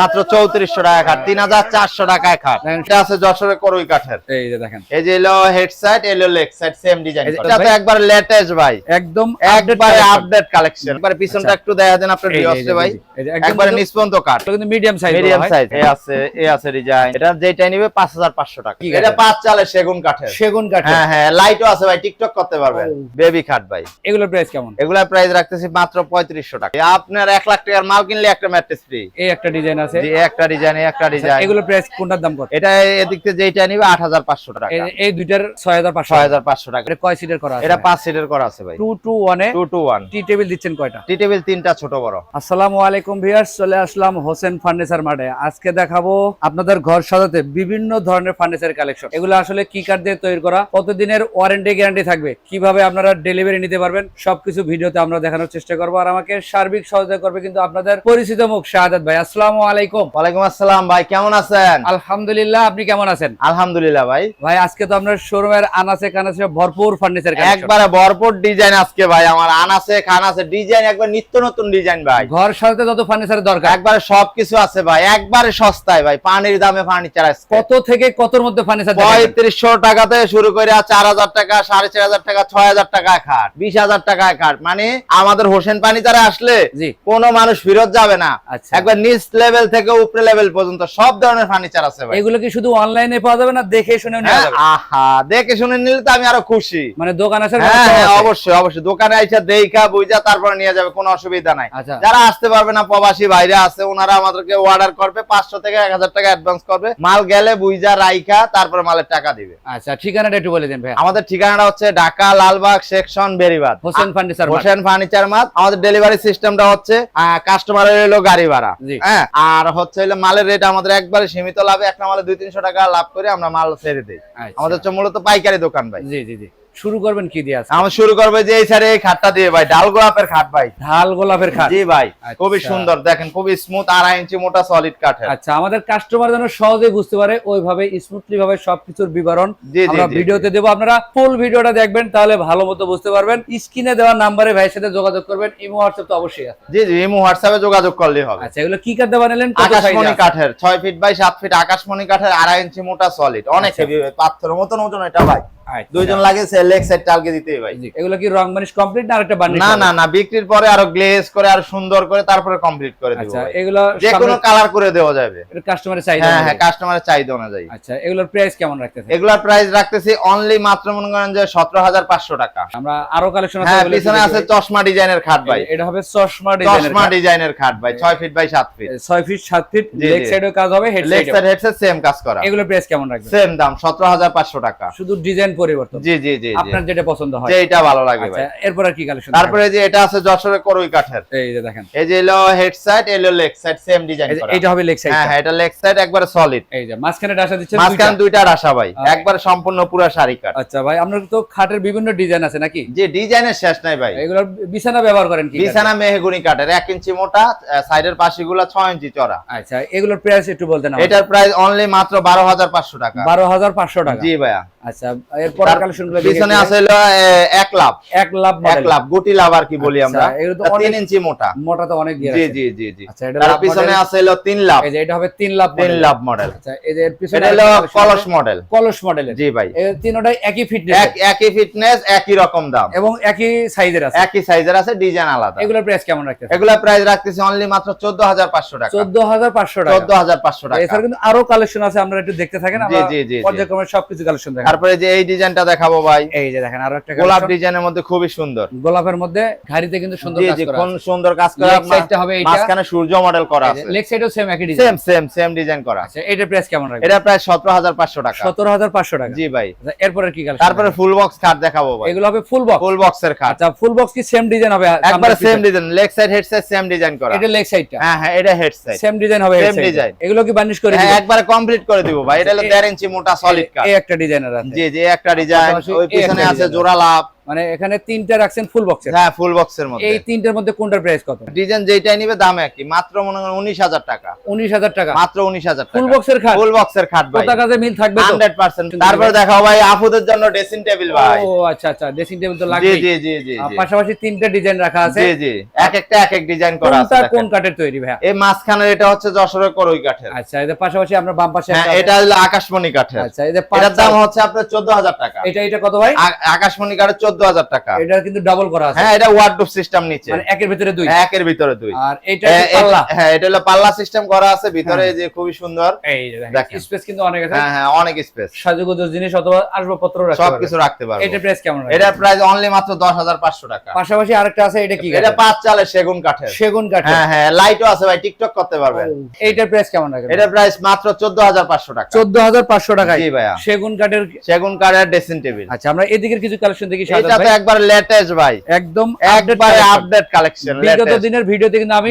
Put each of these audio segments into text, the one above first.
মাত্র চৌত্রিশশো টাকা খাট তিন হাজার চারশো টাকায় খাট। এটা আছে যশোরের করুই কাঠের। এই যে দেখেন। এই যে এলো হেড সাইড এলো লেগ সাইড সেম ডিজাইন এটা তো একবার লেটেস্ট ভাই। একদম একবারে আপডেট কালেকশন একবারে পিছনটা একটু দেখা দেন আপনার ভিউয়ার্সে ভাই। একবারে কাঠ। কিন্তু মিডিয়াম সাইজ মিডিয়াম সাইজ এ আছে এ আছে ডিজাইন এটা যেটা নিবে 5500 টাকা। এটা পাঁচ চালে সেগুন কাঠের। সেগুন কাঠ হ্যাঁ হ্যাঁ লাইটও আছে ভাই টিকটক করতে পারবেন। বেবি খাট ভাই। এগুলোর প্রাইস কেমন? এগুলা প্রাইস রাখতেছি মাত্র 3500 টাকা। আপনার 1 লাখ টাকার মাল কিনলে একটা ম্যাট্রেস ফ্রি একটা ডিজাইন আছে। জি একটা ডিজাইন একটা ডিজাইন এগুলোর প্রাইস কোনটার দাম কত? এটা এদিক থেকে যেটা নিবে 8500 টাকা। এই- দুইটার ছয় হাজার পাঁচশো। 6500 টাকা। এটা কয় সিটের করা আছে? এটা পাঁচ সিটের করা আছে ভাই। টু টু ওয়ানে 2 টু 1 টি টেবিল দিচ্ছেন কয়টা? টি টেবিল তিনটা ছোট বড়। আসসালামু আলাইকুম ভিউয়ার্স চলে আসলাম হোসেন ফার্নিচার মাঠে। আজকে দেখাবো আপনাদের ঘর সাজাতে বিভিন্ন ধরনের ফার্নিচার কালেকশন এগুলো আসলে কি কাঠ দিয়ে তৈরি করা কতদিনের ওয়ারেন্টি গ্যারান্টি থাকবে কীভাবে আপনারা ডেলিভারি নিতে পারবেন সবকিছু ভিডিওতে আমরা দেখানোর চেষ্টা করব। আর আমাকে সার্বিক সহযোগিতা করবে কিন্তু আপনাদের পরিচিত মুখ শাহাদাত ভাই। আসসালামু আলাইকুম। ওয়ালাইকুম আসসালাম ভাই কেমন আছেন? আলহামদুলিল্লাহ আপনি কেমন আছেন? আলহামদুলিল্লাহ ভাই। ভাই আজকে তো আপনার শোরুমের আনাসে কানাসে ভরপুর ফার্নিচার একবারে ভরপুর ডিজাইন আজকে ভাই আমার আনাসে ডিজাইন একবার নিত্য নতুন ডিজাইন ভাই। ঘর সাজাতে যত ফার্নিচার দরকার। একবারে সবকিছু আছে ভাই একবারে সস্তায় ভাই পানির দামে ফার্নিচার আছে কত থেকে কতর মধ্যে ফার্নিচার পঁয়ত্রিশশো টাকা থেকে শুরু করে চার হাজার টাকা সাড়ে চার হাজার টাকা ছয় হাজার টাকায় খাট বিশ হাজার টাকায় খাট। মানে আমাদের হোসেন পানি তারা আসলে জি। কোনো মানুষ ফেরত যাবে না। আচ্ছা। একবার নিচ লেভেল থেকে উপরে লেভেল পর্যন্ত সব ধরনের ফার্নিচার আছে ভাই। এগুলো কি শুধু অনলাইনে পাওয়া যাবে না দেখে শুনে নেওয়া হ্যাঁ, যাবে? আহা দেখে শুনে নিলে তো আমি আরও খুশি। মানে দোকান আছে হ্যাঁ হ্যাঁ অবশ্যই অবশ্যই। দোকানে আইসা বুঝা তারপরে নিয়ে যাবে কোনো অসুবিধা নাই। আচ্ছা। যারা আসতে পারবে না প্রবাসী আছে ওনারা আমাদেরকে অর্ডার করবে পাঁচশো থেকে এক হাজার টাকা অ্যাডভান্স করবে। মাল গেলে বুঝা রাইখা তারপরে মালের টাকা দিবে। আচ্ছা ঠিকানাটা একটু বলে দেন ভাই আমাদের ঠিকানাটা হচ্ছে Dhaka Lalbagh section Beribadh Hossain furniture Hossain furniture মাত আমাদের ডেলিভারি সিস্টেমটা হচ্ছে কাস্টমারের হলো গাড়ি ভাড়া। হ্যাঁ। আর হচ্ছে হলো মালের রেট আমাদের একবারে সীমিত লাভে একটা মালে দুই তিনশো টাকা লাভ করে আমরা মাল ছেড়ে দিই। আচ্ছা। আমাদের হচ্ছে মূলত পাইকারি দোকান ভাই। জি জি জি। শুরু করবেন কি দিয়ে আমরা শুরু করবে যে এই খাটটা দিয়ে ভাই ডাল গোলাপের খাট ভাই। ঢাল গোলাপের খাট। জি ভাই আচ্ছা। খুবই সুন্দর দেখেন খুবই স্মুথ আড়াই ইঞ্চি মোটা সলিড কাঠ আচ্ছা আমাদের কাস্টমার যেন সহজে বুঝতে পারে ওইভাবে স্মুথলি ভাবে সবকিছুর বিবরণ আমরা ভিডিওতে দেবো। আপনারা ফুল ভিডিওটা দেখবেন তাহলে ভালো মতো বুঝতে পারবেন। স্ক্রিনে দেওয়া নাম্বারে ভাইয়ের সাথে যোগাযোগ করবেন ইমো হোয়াটসঅ্যাপ তো অবশ্যই আছে। জি জি ইমো হোয়াটসঅ্যাপে যোগাযোগ করলেই হবে। আচ্ছা এগুলো কি কাঠ দেওয়া নিলেন আকাশমণি কাঠের ছয় ফিট বাই সাত ফিট আকাশমণি কাঠের আড়াই ইঞ্চি মোটা সলিড অনেক আচ্ছা। হেভি পাথরের মতন ওজন এটা ভাই। আচ্ছা। দুইজন লাগে লেগ সাইড টালকে দিতে ভাই। এগুলো কি রং মানিশ কমপ্লিট না আরেকটা বার্নিশ না না না বিক্রির পরে আরও গ্লেজ করে আর সুন্দর করে তারপরে কমপ্লিট করে দিব আচ্ছা এগুলো যে কোনো কালার করে দেওয়া যাবে। কাস্টমারের চাহিদা হ্যাঁ হ্যাঁ কাস্টমারের চাহিদা অনুযায়ী। আচ্ছা এগুলোর প্রাইস কেমন রাখতেছেন? এগুলার প্রাইস রাখতেছি অনলি মাত্র মনে করেন যে সতেরো হাজার পাঁচশো টাকা। আমরা আরও কালেকশন আছে হ্যাঁ পিছনে আছে চশমা ডিজাইনের খাট ভাই। এটা হবে চশমা ডিজাইনের চশমা ডিজাইনের খাট ভাই ছয় ফিট বাই সাত ফিট ছয় ফিট সাত ফিট জি, লেগ। সাইডেও কাজ হবে হেড লেগ সাইডে সাইড সেম কাজ করা। এগুলোর প্রাইস কেমন রাখবেন? সেম দাম সতেরো হাজার পাঁচশো টাকা। শুধু ডিজাইন পরিবর্তন জি জি জি জি। আপনার যেটা পছন্দ হয়। যেটা ভালো লাগে আচ্ছা ভাই। এরপর আর কি কালেকশন তারপরে যে এটা আছে যশোরের করুই কাঠের। এই যে দেখেন। এই যে এলো হেড সাইড এলো লেগ সাইড সেম ডিজাইন করা। এইটা হবে লেগ সাইড হ্যাঁ হ্যাঁ এটা লেগ সাইড একবারে সলিড এই যে মাঝখানে ডাসা দিচ্ছে মাঝখানে দুইটা রাশা ভাই। একবারে সম্পূর্ণ পুরো শাড়ি কাট আচ্ছা ভাই আপনার তো খাটের বিভিন্ন ডিজাইন আছে নাকি? যে ডিজাইনের শেষ নাই ভাই। এগুলোর বিছানা ব্যবহার করেন কি বিছানা মেহগুনি কাঠের এক ইঞ্চি মোটা সাইডের পাশিগুলো ছয় ইঞ্চি চড়া। আচ্ছা এগুলোর প্রাইস একটু বলতেন এটার প্রাইস অনলি মাত্র বারো হাজার পাঁচশো টাকা। বারো হাজার পাঁচশো টাকা। জি ভাইয়া। আচ্ছা এরপর তার পিছনে আছে হলো এক লাভ। এক লাভ এক লাভ গুটি লাভ আর কি বলি আমরা? এগুলো তো তা তিন ইঞ্চি মোটা। মোটা তো অনেক জি জি জি জি। তার পিছনে আছে হলো তিন লাভ। এটা হবে তিন লাভ তিন লাভ মডেল আচ্ছা এর পিছনে হলো কলস মডেল কলস মডেলের জি ভাই। তিনটাই একই ফিটনেস একই ফিটনেস একই রকম দাম। এবং একই সাইজের আছে। একই সাইজের আছে ডিজাইন আলাদা। এগুলোর প্রাইস কেমন রাখতেছে এগুলা প্রাইস রাখতেছি অনলি মাত্র চোদ্দ হাজার পাঁচশো টাকা। চোদ্দ হাজার পাঁচশো টাকা। এছাড়া কিন্তু আরও কালেকশন আছে আমরা একটু দেখতে থাকেন আমরা। পর্যায়ক্রমে সবকিছু কালেকশন তারপরে যে এই ডিজাইনটা দেখাবো ভাই। এই যে দেখেন আরও একটা গোলাপ ডিজাইনের মধ্যে খুবই সুন্দর। গোলাপের মধ্যে ঘাড়িতে কিন্তু সুন্দর কাজ করা কোন সুন্দর কাজ করা সাইডটা হবে এইটা। মাঝখানে সূর্য মডেল করা আছে। লেগ সাইডও সেম একই design same same same design করা আচ্ছা এটার প্রাইস কেমন রাখবেন? এটা প্রায় সতেরো হাজার পাঁচশো টাকা। সতেরো হাজার পাঁচশো টাকা। জি ভাই। আচ্ছা, এরপরে কি কালেকশন? তারপরে ফুল বক্স খাট দেখাবো ভাই। এগুলো হবে ফুল বক্স ফুল বক্সের খাট। আচ্ছা ফুল বক্স কি সেম ডিজাইন হবে? একবারে same design leg side head side same design করা। এটা লেগ সাইডটা হ্যাঁ হ্যাঁ এটা হেড সাইড সেম ডিজাইন হবে Same head এগুলো কি বার্নিশ করে হ্যাঁ দিবেন? একবারে কমপ্লিট করে দিব ভাই। এটা হলো এ- দেড় ইঞ্চি মোটা সলিড কাঠ এই একটা ডিজাইনের আছে। জি জি একটা ডিজাইন পাশাপাশি ওই পিছনে আছে জোড়া লাভ মানে এখানে তিনটা রাখছেন ফুল বক্সের হ্যাঁ ফুল বক্সের মধ্যে। এই তিনটার মধ্যে কোনটার প্রাইস কত? ডিজাইন যেটাই নিবে দাম একই। মাত্র মনে করেন উনিশ হাজার টাকা। উনিশ হাজার টাকা। মাত্র উনিশ হাজার ফুল টাকা বক্সের খাট? ফুল বক্সের খাট ভাই। কত কাজে মিল থাকবে তো? Hundred percent. তারপরে দেখাও ভাই আফুদের জন্য ড্রেসিং টেবিল ভাই। ও আচ্ছা আচ্ছা। ড্রেসিং টেবিল তো লাগবে জি জি জি জি। পাশাপাশি তিনটা ডিজাইন রাখা আছে। জি জি। এক একটা এক এক ডিজাইন করা আছে কোনটা কোন কাঠের তৈরি ভাই এই মাঝখানের এটা হচ্ছে যশোরের করই কাঠের। আচ্ছা এদের পাশাপাশি আমরা বাম পাশে হ্যাঁ এটা হলো আকাশমণি কাঠের। আচ্ছা এটার দাম হচ্ছে আপনার চোদ্দ হাজার টাকা। এটা এটা কত ভাই? আকাশমণি কাঠের চোদ্দ হাজার টাকা। এটা কিন্তু ডাবল করা আছে। হ্যাঁ এটা ওয়ার্ডরোব সিস্টেম নিচে। মানে একের ভিতরে দুই। একের ভিতরে দুই। আর এটা হ্যাঁ, পাল্লা। হ্যাঁ এটা হলো পাল্লা সিস্টেম করা আছে ভিতরে হ্যাঁ। যে খুবই সুন্দর। এই দেখেন। স্পেস কিন্তু অনেক আছে। হ্যাঁ হ্যাঁ অনেক স্পেস সাজুগুজোর জিনিস অথবা আসবাবপত্র রাখতে রাখতে পারব। এটা প্রাইস কেমন? এটার প্রাইস অনলি মাত্র দশ হাজার পাঁচশো টাকা। পাশাপাশি আরেকটা আছে এটা কি এটা পাঁচ সেগুন কাঠের। সেগুন কাঠের। হ্যাঁ হ্যাঁ লাইটও আছে ভাই টিকটক করতে পারবেন। এইটার প্রাইস কেমন প্রাইস মাত্র চোদ্দ হাজার পাঁচশো টাকা। চোদ্দ হাজার পাঁচশো টাকায়। জি ভাইয়া। সেগুন কাঠের সেগুন কাঠের ড্রেসিং টেবিল আচ্ছা আমরা এদিকের কিছু কালেকশন দেখি এটা তো একবার লেটেস্ট ভাই। একদম একবারে আপডেট কালেকশন বিগত দিনের ভিডিওতে কিন্তু আমি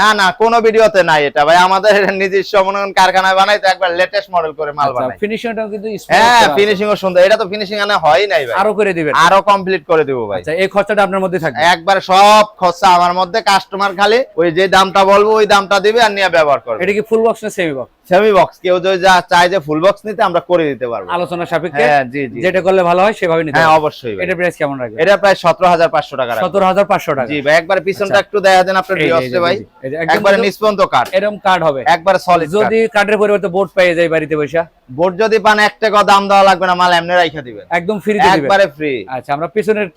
না না কোনো ভিডিওতে নাই এটা ভাই। আমাদের নিজস্ব কারখানায় বানাই তো একবার লেটেস্ট মডেল করে মাল আচ্ছা বানাই। ফিনিশিংটাও কিন্তু হ্যাঁ ফিনিশিং ও সুন্দর। এটা তো ফিনিশিং আনে হয় নাই ভাই। আরও করে দিবেন। আরও কমপ্লিট করে দেবো ভাই। আচ্ছা এই খরচাটা আপনার মধ্যে থাকবে। একবার সব খরচা আমার মধ্যে কাস্টমার খালি ওই যে দামটা বলব ওই দামটা দিবে আর নিয়ে ব্যবহার করবে। এটা কি ফুল বক্স না সেমি বক্স সেমি বক্স কেউ যদি যা চায় যে ফুল বক্স নিতে আমরা করে দিতে পারব। আলোচনা সাপেক্ষে হ্যাঁ জি জি। যেটা করলে ভালো হয় সেভাবে নিতে হ্যাঁ অবশ্যই এটা প্রাইস কেমন রাখবে এটা প্রায় সতেরো হাজার পাঁচশো টাকা রাখব। সতেরো হাজার পাঁচশো টাকা। জি ভাই একবার পিছনটা আচ্ছা। একটু দেন আপনার ভিউয়ার্সে ভাই। একবারে কাঠ এরকম কার্ড হবে। একবারে সলিড যদি কার্ডের পরিবর্তে বোর্ড পেয়ে যায় বাড়িতে বসে। বোর্ড যদি পান এক টাকা দাম দেওয়া লাগবে না মাল এমনি রাইখা দিবেন। একদম ফ্রি দিবেন। একবারে ফ্রি আচ্ছা আমরা পিছনের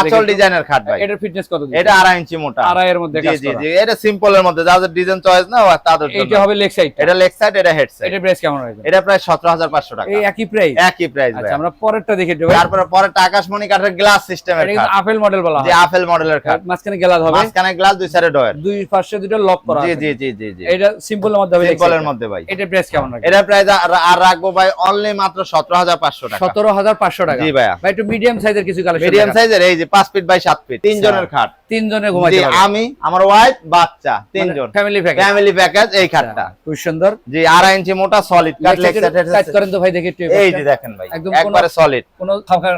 আচল ডিজাইনের খাট ভাই। এটার ফিটনেস কত? এটা আড়াই ইঞ্চি মোটা। আড়াইয়ের মধ্যে জি কাজ করা। জি এটা সিম্পলের মধ্যে যাদের ডিজাইন চয়েস না তাদের জন্য। এইটা হবে লেগ সাইড এটা লেগ সাইড এটা হেড সাইড প্রাইস কেমন এটা প্রায় হাজার পাঁচশো টাকা। এই একই প্রাইস একই প্রাইস আচ্ছা আমরা পরেরটা দেখে দেবো। তারপরে পরে আকাশমণি কাঠের গ্লাস সিস্টেমের এটা আপেল মডেল বলা যে আপেল মডেলের খাট। মাঝখানে গেলাদ হবে। মাঝখানে গ্লাস দুই সাইডে ডয়ের দুই পাশে দুটো লক করা জি জি জি জি জি। এটা সিম্পলের মধ্যে হবে সিম্পলের মধ্যে ভাই। এটার প্রাইস কেমন রাখবেন? এটা প্রাইস আর রাখব ভাই অনলি মাত্র সতেরো হাজার পাঁচশো টাকা। সতেরো হাজার পাঁচশো টাকা। জি ভাইয়া। ভাই একটু মিডিয়াম সাইজের কিছু কালেকশন মিডিয়াম সাইজের এই যে পাঁচ ফিট বাই সাত ফিট তিনজনের খাট। তিনজনে পারবে। আমি আমার ওয়াইফ বাচ্চা তিনজন। ফ্যামিলি প্যাকেজ ফ্যামিলি প্যাকেজ এই খাটটা। খুব সুন্দর। জি আড়াই ইঞ্চি মোটা সলিড কাট লেগ করেন তো ভাই দেখি একটু এই যে দেখেন ভাই একবারে সলিড কোনো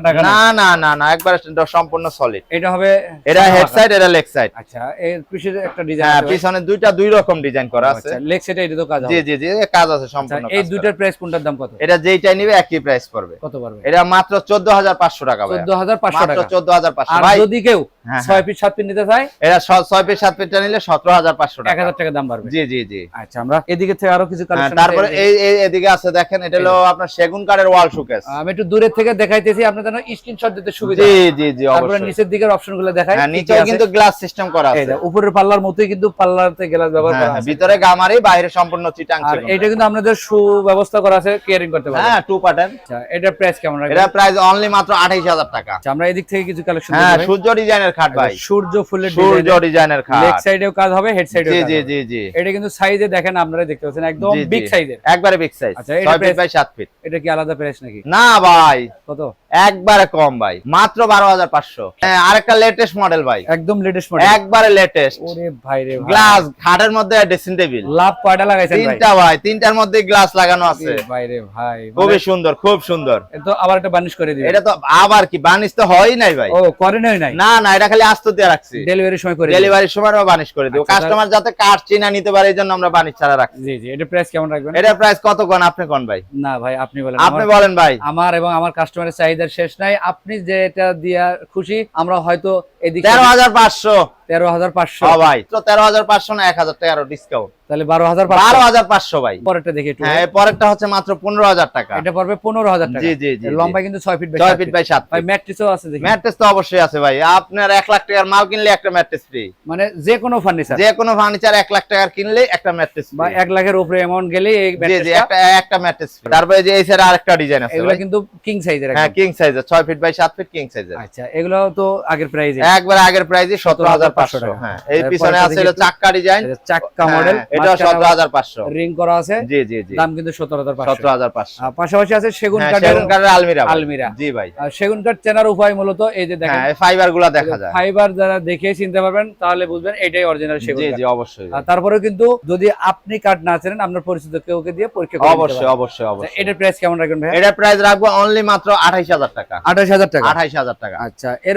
টাকা না না না না একবারে সম্পূর্ণ সলিড এটা হবে এটা হেড সাইড এটা লেগ সাইড আচ্ছা এর পিছের একটা হ্যাঁ পিছনে দুইটা দুই রকম ডিজাইন করা আছে। আচ্ছা লেগ সেটে এটা তো কাজ জি জি জি কাজ আছে আচ্ছা সম্পূর্ণ এই দুইটার প্রাইস কোনটার দাম কত? এটা যেইটাই নিবে একই প্রাইস পড়বে। কত পারবে এটা মাত্র চোদ্দ হাজার পাঁচশো টাকা ভাই চোদ্দ হাজার পাঁচশো মাত্র টাকা। চোদ্দ হাজার পাঁচশো। আর ভাই যদি কেউ ছয় পিস সাত পিস নিতে এটা ছ- ছয় পিস সাত পিসটা নিলে সতেরো হাজার পাঁচশো টাকা। হাজার টাকা দাম বাড়বে। জি জি জি। আচ্ছা আমরা এদিকে থেকে আরও কিছু হ্যাঁ, কালেকশন তারপরে এই এদিকে আছে দেখেন এটা হলো আপনার সেগুন কাঠের ওয়াল শোকেস। আমি একটু দূরের থেকে দেখাইতেছি আপনার জন্য স্ক্রিনশট দিতে সুবিধা জি জি জি তারপরে নিচের দিকের দেখাই। হ্যাঁ নিচেও কিন্তু গ্লাস সিস্টেম করা আছে। উপরের পাল্লার মতোই কিন্তু পাল্লাতে গ্লাস ব্যবহার হ্যাঁ, করা হ্যাঁ, আছে। ভিতরে গামারি বাইরে সম্পূর্ণ চিটাং আর এটা কিন্তু আপনাদের সুব্যবস্থা করা আছে কেয়ারিং করতে পারবেন। হ্যাঁ টু পার্টেন আচ্ছা এটার প্রাইস কেমন রাখবেন? এটা প্রাইস অনলি মাত্র আঠাইশ হাজার টাকা। আচ্ছা, আমরা এদিক থেকে কিছু কালেকশন হ্যাঁ সূর্য ডিজাইনের খাট ভাই। সূর্য ফুলের সূর্য ডিজাইনের খাট। লেগ সাইডেও কাজ হবে হেড সাইডেও জি জি জি জি। এটা কিন্তু সাইজে দেখেন আপনারা দেখতে পাচ্ছেন একদম। বিগ সাইজের একবারে বিগ সাইজ আচ্ছা, এটা ছয় ফিট বাই সাত ফিট এটা কি আলাদা প্রাইস নাকি? না ভাই। কত? একবারে কম ভাই। মাত্র বারো হাজার পাঁচশো। হ্যাঁ আরেকটা লেটেস্ট মডেল ভাই। একদম লেটেস্ট মডেল একবারে লেটেস্ট ওরে ভাই রে গ্লাস খাটের মধ্যে ড্রেসিং টেবিল লাভ কয়টা লাগাইছেন ভাই? তিনটা ভাই তিনটার মধ্যে গ্লাস লাগানো আছে। ভাই রে ভাই খুবই সুন্দর খুব সুন্দর। এটা তো আবার একটা বানিশ করে দিবেন। এটা তো আবার কি বানিশ তো হয়ই নাই ভাই। ও করে নাই নাই? না না এটা খালি আস্ত দিয়ে রাখছি। ডেলিভারির সময় করে ডেলিভারি ডেলিভারির সময় আমরা বানিশ করে দেবো। আচ্ছা, কাস্টমার যাতে কাঠ চিনা নিতে পারে এই জন্য আমরা বানিশ ছাড়া রাখছি। জি জি এটা প্রাইস কেমন রাখবেন? এটা প্রাইস কত কোন? আপনি কোন ভাই? না ভাই আপনি বলেন। আপনি বলেন ভাই। আমার এবং আমার কাস্টমারের চাহিদার শেষ নাই। আপনি যেটা দিয়া খুশি আমরা হয়তো এদিকে তেরো হাজার পাঁচশো। তেরো হাজার পাঁচশো। ভাই তেরো হাজার পাঁচশো না এক হাজার টাকা ডিসকাউন্ট তাহলে বারো হাজার বারো হাজার পাঁচশো ভাই। পরেরটা দেখি হ্যাঁ পরেরটা হচ্ছে মাত্র পনেরো হাজার টাকা। এটা পড়বে পনেরো হাজার টাকা। জি জি জি লম্বা কিন্তু ছয় ফিট বাই ছয় সাত ফিট ফিট। বাই সাত ভাই ম্যাট্রিসও আছে দেখি। ম্যাট্রেস তো অবশ্যই আছে ভাই। আপনার এক লাখ টাকার মাল কিনলে একটা ম্যাট্রেস ফ্রি মানে যে কোনো ফার্নিচার যে কোনো ফার্নিচার এক লাখ টাকার কিনলে একটা ম্যাট্রেস বা এক লাখের উপরে অ্যামাউন্ট গেলে জি জি mattress-টা- একটা একটা ম্যাট্রেস তারপরে যে এই সাইডে আরেকটা ডিজাইন আছে এগুলো কিন্তু কিং সাইজের হ্যাঁ কিং সাইজের ছয় ফিট বাই সাত ফিট কিং সাইজের আচ্ছা এগুলো তো আগের প্রাইস একবার আগের প্রাইসে সতেরো হাজার টাকা। হ্যাঁ এই পিছনে আছে হলো চাক্কা ডিজাইন চাক্কা মডেল এটা সতেরো হাজার পাঁচশো। রিং করা আছে। জি জি জি। দাম কিন্তু সতেরো হাজার পাঁচশো। সতেরো হাজার পাঁচশো। পাশাপাশি আছে সেগুন কাঠের সেগুন কাঠের আলমিরা আলমিরা। জি ভাই। সেগুন কাঠ চেনার উপায় মূলত এই যে দেখেন। হ্যাঁ ফাইবারগুলা দেখা যায়। ফাইবার যারা দেখে চিনতে পারবেন তাহলে বুঝবেন এটাই অরিজিনাল সেগুন কাঠ। জি অবশ্যই। আর তারপরেও কিন্তু যদি আপনি কাঠ না চেনেন আপনার পরিচিত কেউকে দিয়ে পরীক্ষা করে অবশ্যই অবশ্যই আচ্ছা, অবশ্যই। এটার প্রাইস কেমন রাখবেন ভাই এটা প্রাইস রাখব অনলি মাত্র আঠাইশ হাজার টাকা। আঠাশ হাজার টাকা? আঠাইশ হাজার টাকা। আচ্ছা এর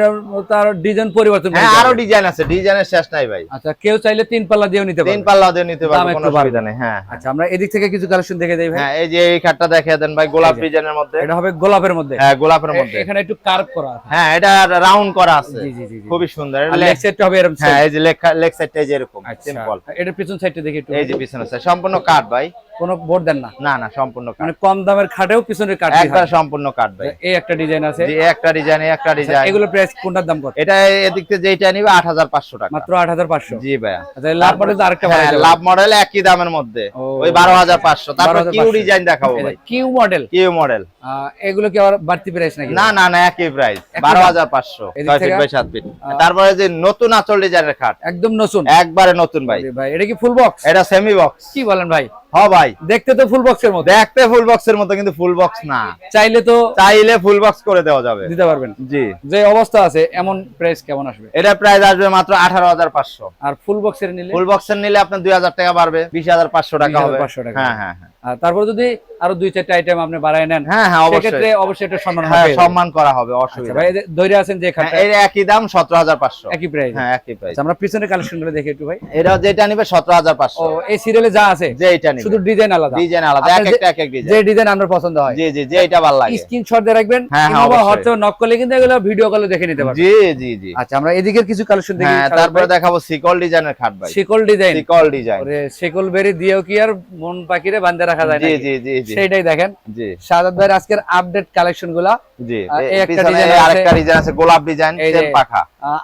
তার ডিজাইন পরিবর্তন হ্যাঁ আরও ডিজাইন আছে ডিজাইনের শেষ নাই ভাই। আচ্ছা কেউ চাইলে তিন পাল্লা দিয়েও নিতে তিন পাল্লা দিয়ে নিতে পারব কোনো অসুবিধা নেই হ্যাঁ। আচ্ছা আমরা এদিক থেকে কিছু কালেকশন দেখে দেই ভাই। হ্যাঁ এই যে এই খাটটা দেখিয়ে দেন ভাই গোলাপ ডিজাইনের মধ্যে। এটা হবে গোলাপের মধ্যে। হ্যাঁ গোলাপের মধ্যে। এখানে একটু কার্ভ করা আছে। হ্যাঁ এটা রাউন্ড করা আছে। জি জি জি। খুবই সুন্দর। এটা লেগ সাইডটা হবে এরকম হ্যাঁ এই যে লেগ লেগ সাইডটা এই যে এরকম আচ্ছা। সিম্পল এটার পিছন সাইডটা দেখি একটু। এই যে পিছনে side, সম্পূর্ণ কাঠ ভাই। কোনো বোর্ড দেন না? না না সম্পূর্ণ মানে কম দামের খাটেও পিছনের কাঠ একবার সম্পূর্ণ কাঠ ভাই। এই একটা ডিজাইন আছে। যে একটা ডিজাইন একটা আচ্ছা, ডিজাইন। এগুলো প্রাইস কোনটার দাম কত? এটা এদিক থেকে যেটা নিবে আট হাজার পাঁচশো টাকা। মাত্র আট হাজার পাঁচশো? জি ভাইয়া। আচ্ছা লাভ মডেল আরেকটা হ্যাঁ লাভ মডেল একই দামের মধ্যে। ওই বারো হাজার পাঁচশো। তারপর 12,500 কিউ ডিজাইন দেখাবো ভাই। কিউ মডেল কিউ মডেল এগুলো কি আবার বাড়তি প্রাইস নাকি? না না না একই প্রাইস একই বারো দাম? হাজার পাঁচশো এদিক ছয় ফিট বাই সাত ফিট আহ, তারপরে যে নতুন আচল ডিজাইনের খাট। একদম নতুন? একবারে নতুন ভাই। ভাই এটা কি ফুল বক্স এটা সেমি বক্স কি বলেন ভাই? ভাই। দেখতে তো ফুল বক্সের মতো। দেখতে ফুল বক্সের মতো কিন্তু ফুল বক্স না। চাইলে তো চাইলে ফুল বক্স করে দেওয়া যাবে। দিতে পারবেন। জি। যে অবস্থা আছে এমন প্রাইস কেমন আসবে? এটা প্রাইস আসবে মাত্র আঠারো হাজার পাঁচশো। আর ফুল বক্সের নিলে? ফুল বক্সের নিলে আপনার দুই হাজার টাকা বাড়বে বিশ হাজার পাঁচশো টাকা হবে। 20,500 টাকা। হ্যাঁ হ্যাঁ হ্যাঁ। আর তারপর যদি আরও দুই চারটা আইটেম আপনি বাড়ায় নেন। হ্যাঁ হ্যাঁ সেক্ষেত্রে অবশ্যই অবশ্যই এটা সম্মান হ্যাঁ হবে। সম্মান করা হবে আচ্ছা অসুবিধা ভাই নেই। এই যে আছেন যে হ্যাঁ, খাটটা? এর একই দাম সতেরো হাজার পাঁচশো। একই প্রাইস হ্যাঁ একই প্রাইস আমরা পিছনের কালেকশনগুলো দেখি একটু ভাই। এটা যেটা নিবে সতেরো হাজার ও এই সিরিয়ালে যা আছে যে এটা নিবে। শুধু ডিজাইন আলাদা। ডিজাইন আলাদা এক একটা এক এক ডিজাইন যে ডিজাইন আপনার পছন্দ হয়। জি জি যে এটা ভালো লাগে। স্ক্রিনশট দিয়ে রাখবেন হ্যাঁ, হ্যাঁ, কিংবা অবশ্যই। হোয়াটসঅ্যাপ নক করলে কিন্তু এগুলো ভিডিও কলে দেখে নিতে পারবেন। জি জি জি। আচ্ছা আমরা এদিকের কিছু কালেকশন দেখি হ্যাঁ তারপরে দেখাবো সিকল ডিজাইনের খাট ভাই। শিকল ডিজাইন। সিকল ডিজাইন। ওরে শিকল বেরি দিয়েও কি আর মন পাখিরে বান্ধে রাখা যায় না জি জি জি। সেইটাই দেখেন। জি। সাজাদ ভাইয়ের আজকের আপডেট কালেকশনগুলা।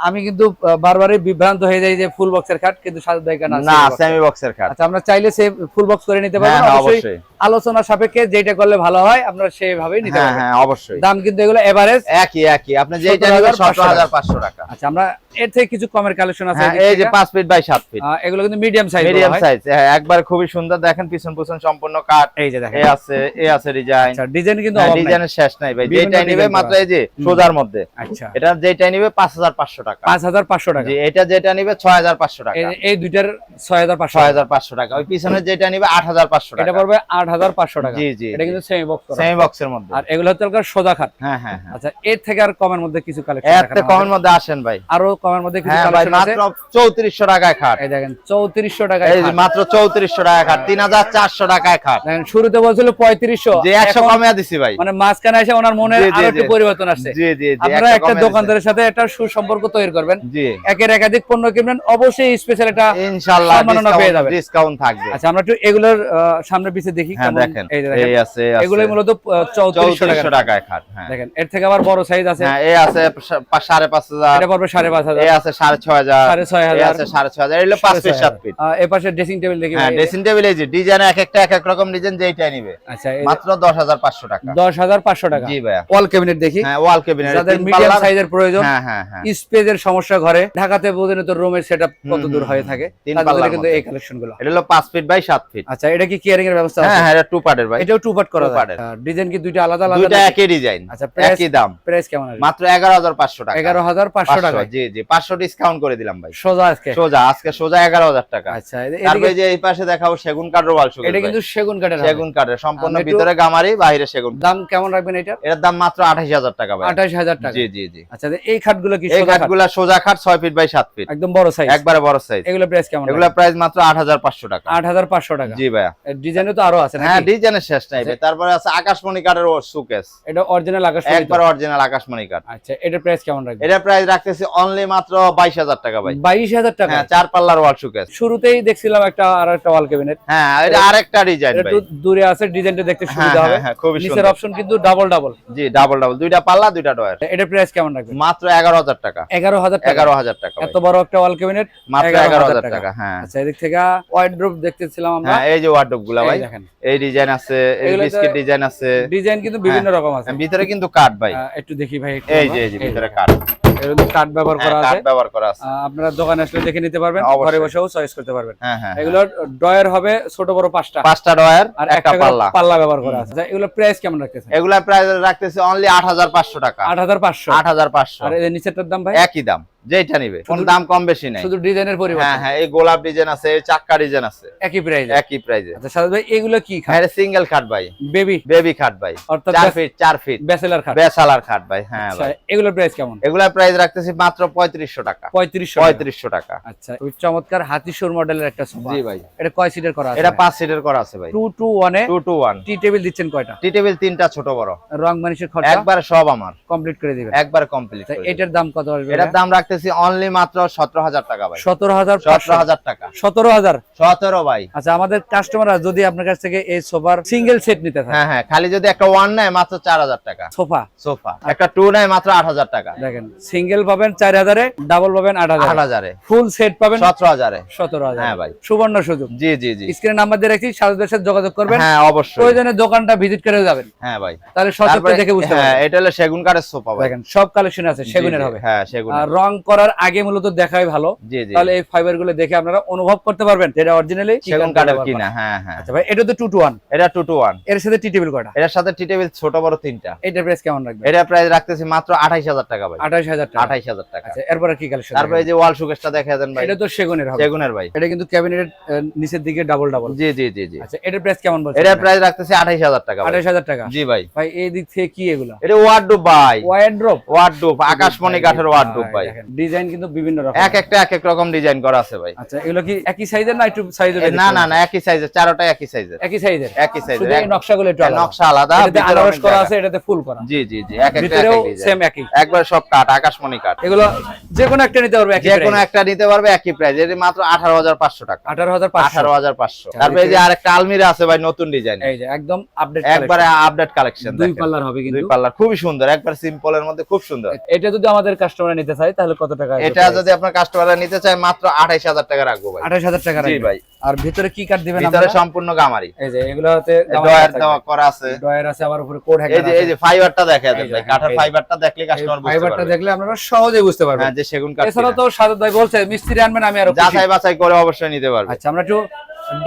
আমি কিন্তু বারবারই বিভ্রান্ত হয়ে যাই যে ফুল বক্সের খাট কিন্তু ভাই না সেমি বক্সের খাট। আচ্ছা আমরা চাইলে সে ফুল বক্স করে নিতে হ্যাঁ পারবেন অবশ্যই অবশ্যই। আলোচনা সাপেক্ষে যেটা করলে ভালো হয় সেভাবেই নিতে হ্যাঁ হ্যাঁ অবশ্যই। দাম কিন্তু এগুলো এভারেজ একই একই। আপনি যেটা নেবেন সতেরো হাজার পাঁচশো টাকা। আচ্ছা আমরা এর থেকে কিছু কমের কালেকশন আছে এই যে থেকে। পাঁচ ফিট বাই সাত ফিট এগুলো কিন্তু মিডিয়াম সাইজ মিডিয়াম সাইজ হ্যাঁ। একবার খুবই সুন্দর। দেখেন পিছন পিছন সম্পূর্ণ কাঠ। এই যে দেখেন। এ আছে এ আছে ডিজাইন আচ্ছা ডিজাইন কিন্তু ডিজাইনের শেষ নাই ভাই। যেটা নিবে মাত্র এই যে সোজার মধ্যে। আচ্ছা। এটা যেটা নিবে পাঁচ হাজার পাঁচশো টাকা। পাঁচ হাজার পাঁচশো টাকা। জি এটা যেটা নিবে ছয় হাজার পাঁচশো টাকা। এই- দুইটার ছয় হাজার পাঁচশো ছয় হাজার পাঁচশো টাকা। ওই পিছনে যেটা নিবে আট হাজার পাঁচশো এটা পড়বে আট হাজার পাঁচশো টাকা। জি জি এটা কিন্তু সেমি বক্স সেমি বক্সের মধ্যে। আর এগুলো হচ্ছে হালকা সোজা খাট। হ্যাঁ হ্যাঁ হ্যাঁ। আচ্ছা এর থেকে আর কমের মধ্যে কিছু কালেকশন এর থেকে কমের মধ্যে আসেন ভাই। আরও কমের মধ্যে কিছু হ্যাঁ কালেকশন আছে? মাত্র চৌত্রিশশো টাকায় খাট। এই দেখেন চৌত্রিশশো টাকা এই মাত্র চৌত্রিশশো টাকা খাট। তিন হাজার চারশো টাকায় খাট। দেখেন শুরুতে বলছিল পঁয়ত্রিশশো। যে একশো কমে দিছি ভাই। মানে মাঝখানে এসে ওনার মনে জি, জি, আরও একটু জি। পরিবর্তন আসছে। জি আপনারা একটা দোকানদারের সাথে একটা সুসম্পর্ক তৈরি করবেন। একের একাধিক পণ্য কিনবেন অবশ্যই স্পেশাল একটা ইনশাআল্লাহ সম্মাননা পেয়ে যাবেন। ডিসকাউন্ট থাকবে। আচ্ছা আমরা একটু এগুলোর সামনে পিছে দেখি হ্যাঁ দেখেন। এই আছে আছে। মূলত চৌত্রিশশো টাকা খাট হ্যাঁ। দেখেন এর থেকে আবার বড় সাইজ আছে। হ্যাঁ এই হাজার। এটা পড়বে হাজার। এই হাজার। এই হাজার। হাজার। এগুলো পাশে ড্রেসিং টেবিল দেখি হ্যাঁ ড্রেসিং টেবিল এই যে ডিজাইন এক একটা এক এক রকম ডিজাইন যেইটাই নিবে। আচ্ছা মাত্র দশ হাজার পাঁচশো টাকা। দশ হাজার পাঁচশো টাকা। জি ভাইয়া। ওয়াল ক্যাবিনেট দেখি। হ্যাঁ ওয়াল কেবিনেট যাদের মিডিয়াম সাইজের প্রয়োজন হ্যাঁ হ্যাঁ হ্যাঁ। স্পেসের সমস্যা ঘরে ঢাকাতে বোঝেন তো রুমের সেটআপ কত দূর হয়ে থাকে তাদের কিন্তু এই কালেকশনগুলো এটা হলো পাঁচ ফিট বাই সাত ফিট আচ্ছা এটা কি কেয়ারিং এর ব্যবস্থা হ্যাঁ আছে? হ্যাঁ এটা টু পার্টের ভাই। এটাও টু পার্ট করা Two ডিজাইন কি দুইটা আলাদা আলাদা দুইটা একই ডিজাইন আচ্ছা একই দাম। প্রাইস কেমন আসবে? মাত্র এগারো হাজার পাঁচশো টাকা। এগারো হাজার পাঁচশো টাকা জি জি পাঁচশো ডিসকাউন্ট করে দিলাম ভাই। সোজা আজকে? সোজা আজকে সোজা এগারো হাজার টাকা। আচ্ছা তারপরে যে এই পাশে দেখাবো সেগুন কাঠের ওয়াল এটা কিন্তু সেগুন কাঠের সেগুন কাঠের সম্পূর্ণ ভিতরে গামারি বাইরে সেগুন। দাম কেমন রাখবেন এটা? এটার দাম মাত্র আঠাশ হাজার টাকা ভাই। আঠাশ হাজার টাকা? জি জি জি। আচ্ছা এই খাটগুলো কি এই সোজা খাট? কাঠগুলা সোজা খাট ছয় ফিট বাই সাত ফিট। একদম বড় সাইজ একবারে বড় সাইজ এগুলো প্রাইস কেমন এগুলা প্রাইস মাত্র আট হাজার পাঁচশো টাকা। আট হাজার পাঁচশো টাকা? জি ভাইয়া। ডিজাইনও তো আরও আছে হ্যাঁ ডিজাইনের শেষ নাই ভাই। তারপরে আছে আকাশমণি কাঠের সুকেস এটা অরিজিনাল আকাশ একবার অরিজিনাল আকাশমণি কাঠ। আচ্ছা এটার প্রাইস কেমন রাখবেন? এটা প্রাইস রাখতেছি অনলি মাত্র বাইশ হাজার টাকা ভাই। বাইশ হাজার টাকা? হ্যাঁ চার পাল্লার ওয়াল সুকেস শুরুতেই দেখছিলাম একটা আর একটা ওয়াল ক্যাবিনেট হ্যাঁ এটা আরেকটা ডিজাইন ভাই। একটু দূরে আছে ডিজাইনটা দেখতে হ্যাঁ সুবিধা হবে। হ্যাঁ, হ্যাঁ নিচের সুন্দর। অপশন কিন্তু ডাবল ডাবল জি ডাবল ডাবল দুইটা পাল্লা দুইটা ডয়ার এটা প্রাইস কেমন রাখবেন? মাত্র এগারো হাজার টাকা। এগারো হাজার টাকা? এগারো হাজার টাকা এত বড় একটা ওয়াল ক্যাবিনেট মাত্র 11,000 এগারো হাজার টাকা। হ্যাঁ। আচ্ছা এদিক থেকে ওয়াইড্রোপ দেখতেছিলাম আমরা। হ্যাঁ এই যে ওয়ার্ডরোবগুলা গুলো ভাই। এই ডিজাইন আছে এই বিস্কিট ডিজাইন আছে। ডিজাইন কিন্তু বিভিন্ন রকম আছে। ভিতরে কিন্তু কাট ভাই। একটু দেখি ভাই এই যে এই যে ভিতরে দেখেন। কাঠ এর মধ্যে কাঠ ব্যবহার করা হ্যাঁ, আছে। কাঠ ব্যবহার করা আছে। আপনারা দোকানে আসলে দেখে নিতে পারবেন। ঘরে বসেও চয়েস করতে পারবেন। হ্যাঁ হ্যাঁ ডয়ার হবে ছোট বড় পাঁচটা। পাঁচটা ডয়ার আর একটা পাল্লা। পাল্লা ব্যবহার করা আছে। এগুলো প্রাইস কেমন রাখতেছেন? এগুলা প্রাইস রাখতেছে অনলি আট হাজার পাঁচশো টাকা। আট হাজার পাঁচশো। আট হাজার পাঁচশো। আর এই নিচেরটার দাম ভাই? একই দাম। যেটা নিবে। কোন দাম কম বেশি নাই। শুধু ডিজাইনের পরিবর্তন হ্যাঁ হ্যাঁ এই গোলাপ ডিজাইন আছে এই চাক্কা ডিজাইন আছে। একই প্রাইস একই প্রাইজে আচ্ছা সাদা ভাই এগুলো কি খাট হ্যাঁ সিঙ্গেল খাট ভাই। বেবি বেবি খাট ভাই। অর্থাৎ চার ফিট চার ফিট ব্যাচেলার খাট বেসালার খাট ভাই হ্যাঁ আচ্ছা ভাই। এগুলোর প্রাইস কেমন? এগুলা প্রাইস রাখতেছি মাত্র পঁয়ত্রিশশো টাকা। পঁয়ত্রিশশো পঁয়ত্রিশশো টাকা। আচ্ছা খুব চমৎকার হাতিশোর মডেলের একটা সোফা জি ভাই। এটা কয় সিটের করা আছে এটা পাঁচ সিটের করা আছে ভাই। টু টু ওয়ানে two two one tea table দিচ্ছেন কয়টা? টি টেবিল তিনটা ছোট বড়। রং মানুষের খরচা? একবার সব আমার। কমপ্লিট করে দিবেন। একবার কমপ্লিট আচ্ছা, এটার দাম কত আসবে এটার দাম রাখতেছি অনলি মাত্র সতেরো হাজার টাকা ভাই। সতেরো হাজার সতেরো হাজার টাকা। সতেরো হাজার? সতেরো ভাই। আচ্ছা আমাদের কাস্টমাররা যদি আপনার কাছ থেকে এই সোফার সিঙ্গেল সেট নিতে হ্যাঁ হ্যাঁ খালি যদি একটা ওয়ান নেয় মাত্র চার হাজার টাকা। সোফা? সোফা। একটা টু নেয় মাত্র আট হাজার টাকা। দেখেন সিঙ্গেল পাবেন চার হাজারে ডাবল পাবেন আট হাজার। আট হাজারে। ফুল সেট পাবেন সতেরো হাজারে। সতেরো হাজার। হ্যাঁ ভাই। সুবর্ণ সুযোগ। জি জি জি। স্ক্রিনে নাম্বার দিয়ে রাখছি সাথে সাথে যোগাযোগ করবেন। হ্যাঁ অবশ্যই। প্রয়োজনে দোকানটা ভিজিট করে যাবেন। হ্যাঁ ভাই। তাহলে সচক্ষে দেখে বুঝতে হ্যাঁ পারবেন। এটা হলো সেগুন কাঠের সোফা ভাই। দেখেন সব কালেকশন আছে সেগুনের হবে। হ্যাঁ সেগুন আর রং করার আগে মূলত দেখাই ভালো। জি জি। তাহলে এই ফাইবারগুলো দেখে আপনারা অনুভব করতে পারবেন। যেটা অরিজিনালি সেগুন কাঠের কিনা হ্যাঁ হ্যাঁ। আচ্ছা ভাই এটা তো টু টু ওয়ান এটা টু টু ওয়ানের সাথে টি টেবিল কয়টা? এটার সাথে টি টেবিল ছোট বড় তিনটা। এটার প্রাইস কেমন রাখবেন? এটা প্রাইস রাখতেছি মাত্র আঠাইশ হাজার টাকা ভাই। আঠাশ হাজার টাকা। আঠাইশ হাজার টাকা। আচ্ছা এরপরে কি কালেকশন তারপরে এই যে ওয়াল সুকেশটা দেখা দেন ভাই। এটা তো সেগুনের হবে। সেগুনের ভাই। এটা কিন্তু ক্যাবিনেটের নিচের দিকে ডাবল ডাবল জি জি জি জি। আচ্ছা এটার প্রাইস কেমন বলছেন এটার প্রাইস রাখতেছি আঠাইশ হাজার টাকা ভাই। আঠাশ হাজার টাকা? জি ভাই। ভাই এই দিক থেকে কি এগুলা? এটা ওয়ার্ডরোব ভাই। ওয়াইড্রপ ওয়ার্ডরোব আকাশমণি কাঠের ওয়ার্ডরোব ভাই ডিজাইন কিন্তু বিভিন্ন রকম। এক একটা এক এক রকম ডিজাইন করা আছে ভাই। আচ্ছা এগুলো কি একই সাইজের না একটু সাইজের না না না একই সাইজের একই সাইজের। একই সাইজের? একই সাইজের এই নকশাগুলো একটু আলাদা। নকশা আলাদা এটাতে আনারস করা আছে এটাতে ফুল করা। জি জি জি এক একটা এক। সেম একই। একবার সব কাঠ আকাশমণি কাঠ। এগুলো যে কোনো একটা নিতে পারবে একই যে কোনো একটা নিতে পারবে একই প্রাইস এটি মাত্র আঠারো হাজার পাঁচশো টাকা। আঠারো হাজার পাঁচশো। আঠারো হাজার পাঁচশো। তারপরে এই যে আরেকটা আলমিরা আছে ভাই নতুন ডিজাইন এই যে একদম আপডেট একবারে আপডেট কালেকশন দুই পাল্লার হবে দুই পাল্লার খুবই সুন্দর একবার সিম্পলের মধ্যে খুব সুন্দর। এটা যদি আমাদের কাস্টমার নিতে চায় তাহলে কত টাকা এটা যদি আপনার কাস্টমাররা নিতে চায় মাত্র আঠাইশ হাজার টাকা রাখব ভাই। আঠাশ হাজার টাকা জি ভাই। আর ভিতরে কি দিবেন ভিতরে সম্পূর্ণ গামারি। এই যে এগুলোতে ডয়ার দেওয়া করা আছে। ডয়ার আছে আবার উপরে কোড এই যে এই যে ফাইবারটা দেখা যাচ্ছে দেন ভাই কাঠের ফাইবারটা দেখলে কাস্টমার বুঝতে ফাইবারটা পারবে। দেখলে আপনারা সহজে বুঝতে পারবেন। হ্যাঁ যে সেগুন কাঠ এছাড়া তো সাদত ভাই বলছে মিস্ত্রি আনবেন আমি আরও। যাচাই বাছাই করে অবশ্যই নিতে পারবে। আচ্ছা আমরা একটু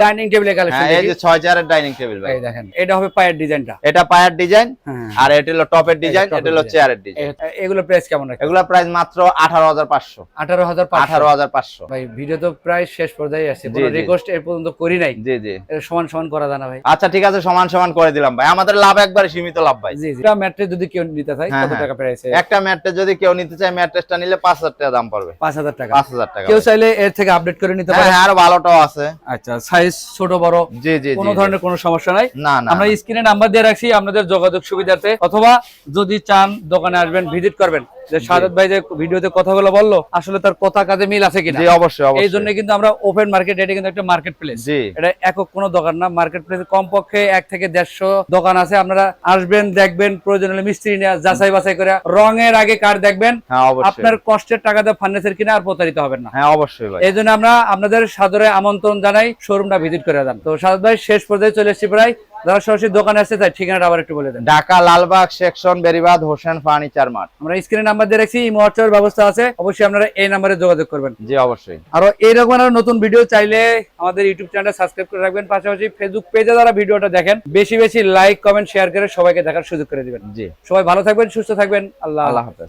ডাইনিং টেবিলের কালেকশন হ্যাঁ এই যে ছয় চেয়ারের ডাইনিং টেবিল ভাই। এই দেখেন এটা হবে পায়ের ডিজাইনটা এটা পায়ার ডিজাইন হ্যাঁ। আর এটা হলো টপের ডিজাইন এটা হলো চেয়ারের ডিজাইন এগুলো প্রাইস কেমন রাখে এগুলা প্রাইস মাত্র আঠারো হাজার পাঁচশো। আঠারো হাজার আঠারো হাজার পাঁচশো। ভাই ভিডিও তো প্রায় শেষ পর্যায়ে আছে কোনো রিকোয়েস্ট এর পর্যন্ত করি নাই। জি জি। এর সমান সমান করা জানা ভাই। আচ্ছা ঠিক আছে সমান সমান করে দিলাম ভাই। আমাদের লাভ একবারে সীমিত লাভ ভাই। জি জি। এটা ম্যাট্রেস যদি কেউ নিতে চায় হ্যাঁ, কত। টাকা প্রাইস একটা ম্যাট্রেস যদি কেউ নিতে চায় ম্যাট্রেসটা নিলে পাঁচ হাজার টাকা দাম পড়বে। পাঁচ হাজার টাকা। পাঁচ হাজার টাকা কেউ চাইলে এর থেকে আপডেট করে নিতে পারে হ্যাঁ, আরও ভালোটাও আছে। আচ্ছা সাইজ ছোট বড় জি জি কোনো। ধরনের কোনো সমস্যা নাই। না না আমরা স্ক্রিনে নাম্বার দিয়ে রাখছি আপনাদের যোগাযোগ সুবিধাতে অথবা যদি চান দোকানে আসবেন ভিজিট করবেন। যে সাদত ভাই যে ভিডিওতে কথাগুলো বলল আসলে তার কথা কাজে মিল আছে কিনা? জি অবশ্যই এই জন্য কিন্তু আমরা ওপেন মার্কেট এটা কিন্তু একটা মার্কেট প্লেস জি। এটা একক কোনো দোকান না মার্কেট প্লেসে কমপক্ষে এক থেকে দেড়শো দোকান আছে। আপনারা আসবেন দেখবেন প্রয়োজন হলে মিস্ত্রি নিয়ে যাচাই বাছাই করে। রঙের আগে কার দেখবেন? হ্যাঁ আপনার কষ্টের টাকা দিয়ে ফার্নিচার কিনে আর প্রতারিত হবেন না। হ্যাঁ অবশ্যই এই জন্য আমরা আপনাদের সাদরে আমন্ত্রণ জানাই শোরুমটা ভিজিট করে দেন। তো সাদ ভাই শেষ পর্যায়ে চলে এসেছি প্রায়। যারা সরাসরি দোকানে আসতে ঠিকানাটা আবার একটু বলে দেন। Dhaka Lalbagh section Beribadh Hossain furniture mart আমরা স্ক্রিনে নাম্বার দিয়ে রাখছি ব্যবস্থা আছে অবশ্যই আপনারা এই নাম্বারে যোগাযোগ করবেন। জি অবশ্যই। আরও এইরকম আরও নতুন ভিডিও চাইলে আমাদের ইউটিউব চ্যানেলটা সাবস্ক্রাইব করে রাখবেন পাশাপাশি ফেসবুক পেজে যারা ভিডিওটা দেখেন বেশি বেশি লাইক কমেন্ট শেয়ার করে সবাইকে দেখার সুযোগ করে দিবেন। জি। সবাই ভালো থাকবেন সুস্থ থাকবেন আল্লাহ আল্লাহ হাফেজ।